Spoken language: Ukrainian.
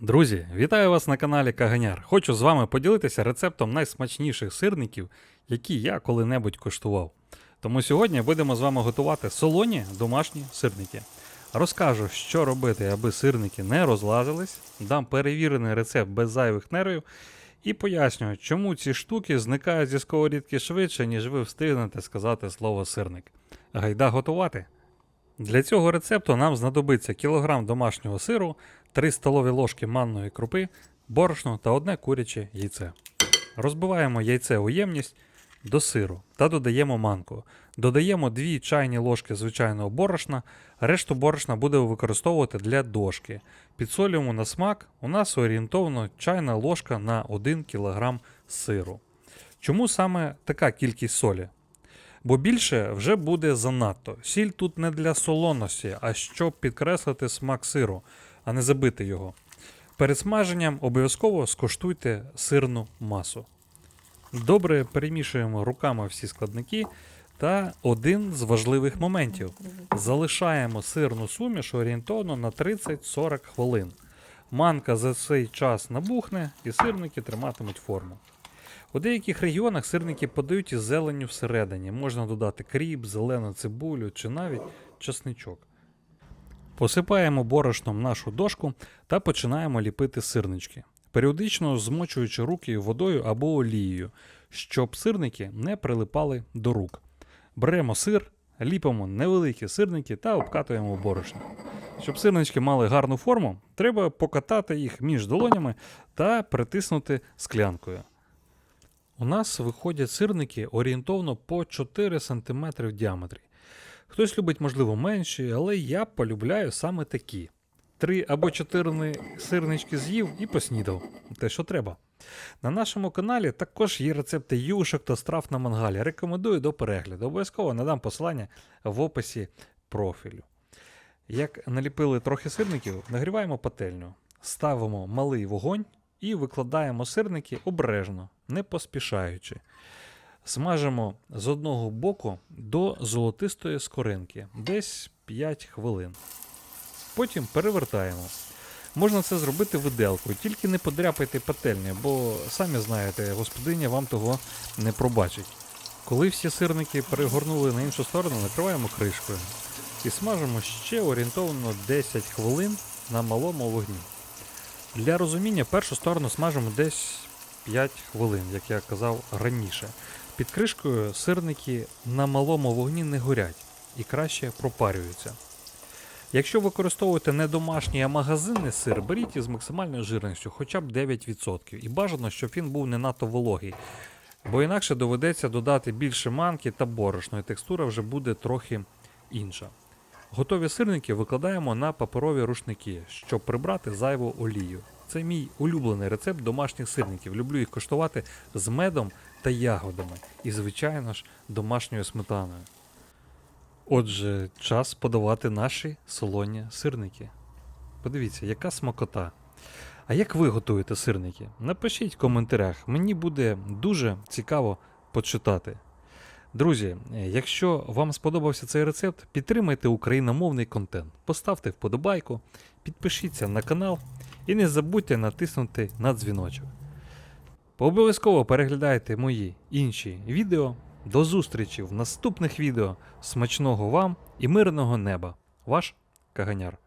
Друзі, вітаю вас на каналі Каганяр. Хочу з вами поділитися рецептом найсмачніших сирників, які я коли-небудь коштував. Тому сьогодні будемо з вами готувати солоні домашні сирники. Розкажу, що робити, аби сирники не розлазились, дам перевірений рецепт без зайвих нервів і поясню, чому ці штуки зникають зі сковорідки швидше, ніж ви встигнете сказати слово сирник. Гайда готувати! Для цього рецепту нам знадобиться кілограм домашнього сиру, 3 столові ложки манної крупи, борошно та одне куряче яйце. Розбиваємо яйце у ємність до сиру та додаємо манку. Додаємо 2 чайні ложки звичайного борошна, решту борошна будемо використовувати для дошки. Підсолюємо на смак, у нас орієнтовно чайна ложка на 1 кг сиру. Чому саме така кількість солі? Бо більше вже буде занадто. Сіль тут не для солоності, а щоб підкреслити смак сиру, а не забити його. Перед смаженням обов'язково скоштуйте сирну масу. Добре перемішуємо руками всі складники. Та один з важливих моментів: залишаємо сирну суміш орієнтовно на 30-40 хвилин. Манка за цей час набухне і сирники триматимуть форму. У деяких регіонах сирники подають із зеленню всередині. Можна додати кріп, зелену цибулю чи навіть чесничок. Посипаємо борошном нашу дошку та починаємо ліпити сирнички, періодично змочуючи руки водою або олією, щоб сирники не прилипали до рук. Беремо сир, ліпимо невеликі сирники та обкатуємо борошно. Щоб сирнички мали гарну форму, треба покатати їх між долонями та притиснути склянкою. У нас виходять сирники орієнтовно по 4 см в діаметрі. Хтось любить, можливо, менші, але я полюбляю саме такі. Три або чотири сирнички з'їв і поснідав. Те, що треба. На нашому каналі також є рецепти юшок та страв на мангалі. Рекомендую до перегляду. Обов'язково надам посилання в описі профілю. Як наліпили трохи сирників, нагріваємо пательню, ставимо малий вогонь і викладаємо сирники обережно, не поспішаючи. Смажимо з одного боку до золотистої скоринки, десь 5 хвилин. Потім перевертаємо. Можна це зробити виделкою, тільки не подряпайте пательню, бо самі знаєте, господиня вам того не пробачить. Коли всі сирники перегорнули на іншу сторону, накриваємо кришкою і смажимо ще орієнтовно 10 хвилин на малому вогні. Для розуміння першу сторону смажимо десь 5 хвилин, як я казав раніше. Під кришкою сирники на малому вогні не горять і краще пропарюються. Якщо використовуєте не домашній, а магазинний сир, беріть із максимальною жирністю, хоча б 9%. І бажано, щоб він був не надто вологий, бо інакше доведеться додати більше манки та борошно, і текстура вже буде трохи інша. Готові сирники викладаємо на паперові рушники, щоб прибрати зайву олію. Це мій улюблений рецепт домашніх сирників. Люблю їх коштувати з медом та ягодами і, звичайно ж, домашньою сметаною. Отже, час подавати наші солоні сирники. Подивіться, яка смакота. А як ви готуєте сирники? Напишіть в коментарях, мені буде дуже цікаво почитати. Друзі, якщо вам сподобався цей рецепт, підтримайте україномовний контент, поставте вподобайку, підпишіться на канал і не забудьте натиснути на дзвіночок. Обов'язково переглядайте мої інші відео. До зустрічі в наступних відео. Смачного вам і мирного неба. Ваш Каганяр.